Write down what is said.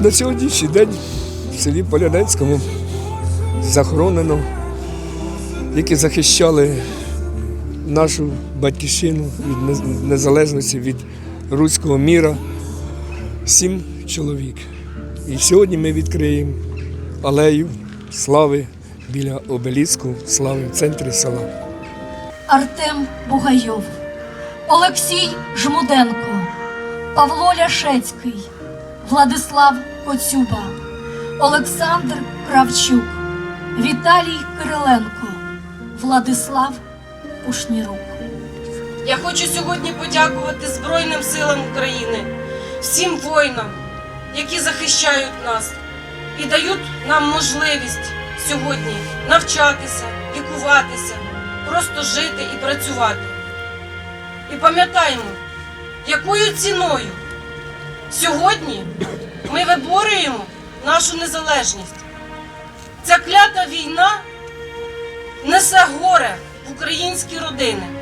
На сьогоднішній день в селі Полянецькому захоронено, які захищали нашу батьківщину від незалежності від руського міра. Сім чоловік. І сьогодні ми відкриємо алею слави біля обеліску слави в центрі села. Артем Бугайов, Олексій Жмуденко, Павло Ляшецький, Владислав Коцюба, Олександр Кравчук, Віталій Кириленко, Владислав Кушнірук. Я хочу сьогодні подякувати Збройним силам України, всім воїнам, які захищають нас і дають нам можливість сьогодні навчатися, лікуватися, просто жити і працювати. І пам'ятаємо, якою ціною сьогодні ми виборюємо нашу незалежність. Ця клята війна несе горе в українські родини.